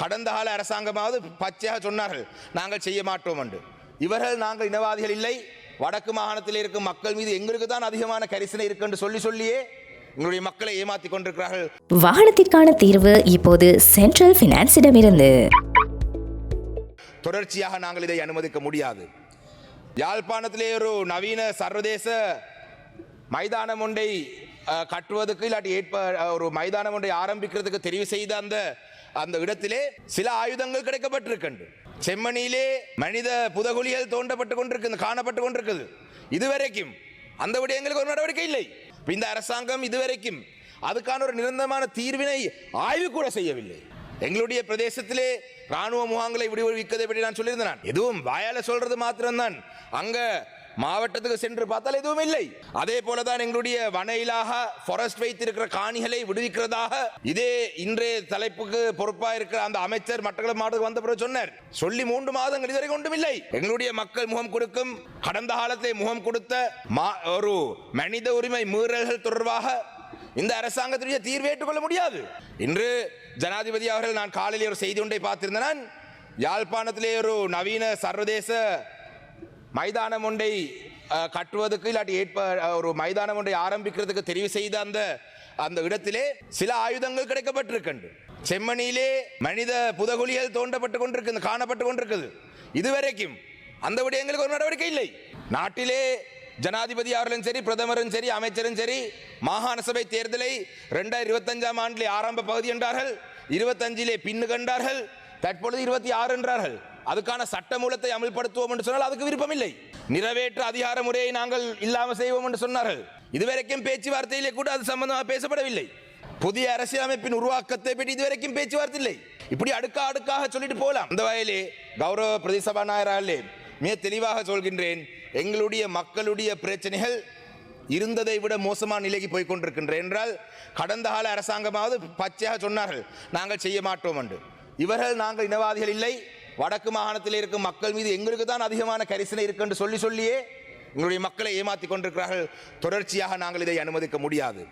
கடந்த கால அரசாங்கமாவது பச்சையாக சொன்னார்கள் நாங்கள் செய்ய மாட்டோம் என்று. இவர்கள் நாங்கள் இனவாதிகள் இல்லை வடக்கு மாகாணத்தில் இருக்கும் மக்கள் மீது எங்களுக்கு தான் அதிகமான கரிசனை இருக்கு என்று சொல்லி சொல்லியே எங்களுடைய மக்களை ஏமாத்தி கொண்டிருக்கிறார்கள். வாகனத்திற்கான தீர்வு இப்போது சென்ட்ரல் பினான்ஸிடமிருந்து தொடர்ச்சியாக நாங்கள் இதை அனுமதிக்க முடியாது. யாழ்ப்பாணத்திலே ஒரு நவீன சர்வதேச மைதானம் ஒன்றை கட்டுவதற்கு இல்லாட்டி ஏற்ப ஒரு மைதானம் ஒன்றை ஆரம்பிக்கிறதுக்கு தெரிவு செய்த அந்த அந்த இடத்திலே சில ஆயுதங்கள் கிடைக்கப்பட்டிருக்கின்ற. செம்மணியிலே மனித புதகுலிகள் தோண்டப்பட்டு கொண்டிருக்கு காணப்பட்டு கொண்டிருக்குது. இதுவரைக்கும் அந்த விடயங்களுக்கு ஒரு நடவடிக்கை இல்லை. இந்த அரசாங்கம் இதுவரைக்கும் அதுக்கான ஒரு நிரந்தரமான தீர்வினை ஆய்வு கூட செய்யவில்லை. எங்களுடைய பிரதேசத்திலே ராணுவ முகாம்களை விடுவிக்கதை பற்றி நான் சொல்லியிருந்தேன். நான். எதுவும் வாயால சொல்றது மாத்திரம்தான். அங்க மாவட்டத்துக்கு சென்று பார்த்தால் எதுவும் இல்லை. அதே போலதான் எங்களுடைய வன இலாக ஃபாரஸ்ட் வைத்திருக்கிற காணிகளை விடுவிக்கிறதாக இதே இன்றைய தலைப்புக்கு பொறுப்பா இருக்கிற அந்த அமைச்சர் மட்டக்களப்பு மாவட்டத்துக்கு வந்த பிறகு சொன்னார். சொல்லி மூன்று மாதங்கள் இதுவரை ஒன்றும் இல்லை. எங்களுடைய மக்கள் முகம் கொடுக்கும் கடந்த காலத்தை முகம் கொடுத்த மா- ஒரு மனித உரிமை மீறல்கள் தொடர்பாக இந்த அரசாங்கத்துடைய தீர்வு ஏற்றுக்கொள்ள முடியாது. இன்று ஜனாதிபதி அவர்கள் நான் காலையில் ஒரு செய்தி ஒன்றை பார்த்திருந்தேன். யாழ்ப்பாணத்திலே ஒரு நவீன சர்வதேச மைதானம் ஒன்றை கட்டுவதற்கு இல்லாட்டி ஏற்ப ஒரு மைதானம் ஒன்றை ஆரம்பிக்கிறதுக்கு தெரிவு செய்த அந்த அந்த இடத்திலே சில ஆயுதங்கள் கிடைக்கப்பட்டிருக்கின்ற. செம்மணியிலே மனித புதகுலிகள் தோண்டப்பட்டு கொண்டிருக்கு காணப்பட்டு கொண்டிருக்குது இதுவரைக்கும் அந்த விடயங்களுக்கு ஒரு நடவடிக்கை இல்லை. நாட்டிலே ஜனாதிபதி அவர்களும் சரி பிரதமரும் சரி அமைச்சரும் சரி மாகாண சபை தேர்தலை ரெண்டாயிரத்தி இருபத்தஞ்சாம் ஆண்டிலே ஆரம்ப பகுதி என்றார்கள் இருபத்தஞ்சிலே பின்னு கண்டார்கள் தற்பொழுது இருபத்தி ஆறு என்றார்கள். அதுக்கான சட்ட மூலத்தை அமல்படுத்துவோம் என்று சொன்னால் அதுக்கு விருப்பம் இல்லை நிறைவேற்ற அதிகார முறையை நாங்கள் இல்லாமல் செய்வோம் என்று சொன்னார்கள். இதுவரைக்கும் பேச்சுவார்த்தையிலே கூட அது சம்பந்தமாக பேசப்படவில்லை. புதிய அரசியலமைப்பின் உருவாக்கத்தை பற்றி இதுவரைக்கும் பேச்சுவார்த்தை இல்லை இப்படி அடுக்கா அடுக்காக சொல்லிட்டு போகலாம். அந்த வகையிலே கௌரவ பிரதி சபாநாயகராலே மிக தெளிவாக சொல்கின்றேன் எங்களுடைய மக்களுடைய பிரச்சனைகள் இருந்ததை விட மோசமான நிலைக்கு போய் கொண்டிருக்கின்ற என்றால் கடந்த கால அரசாங்கமாவது பச்சையாக சொன்னார்கள் நாங்கள் செய்ய மாட்டோம் என்று. இவர்கள் நாங்கள் இனவாதிகள் இல்லை வடக்கு மாகாணத்தில் இருக்கும் மக்கள் மீது எங்களுக்கு தான் அதிகமான கரிசனை இருக்கு என்று சொல்லி சொல்லியே எங்களுடைய மக்களை ஏமாத்தி கொண்டிருக்கிறார்கள். தொடர்ச்சியாக நாங்கள் இதை அனுமதிக்க முடியாது.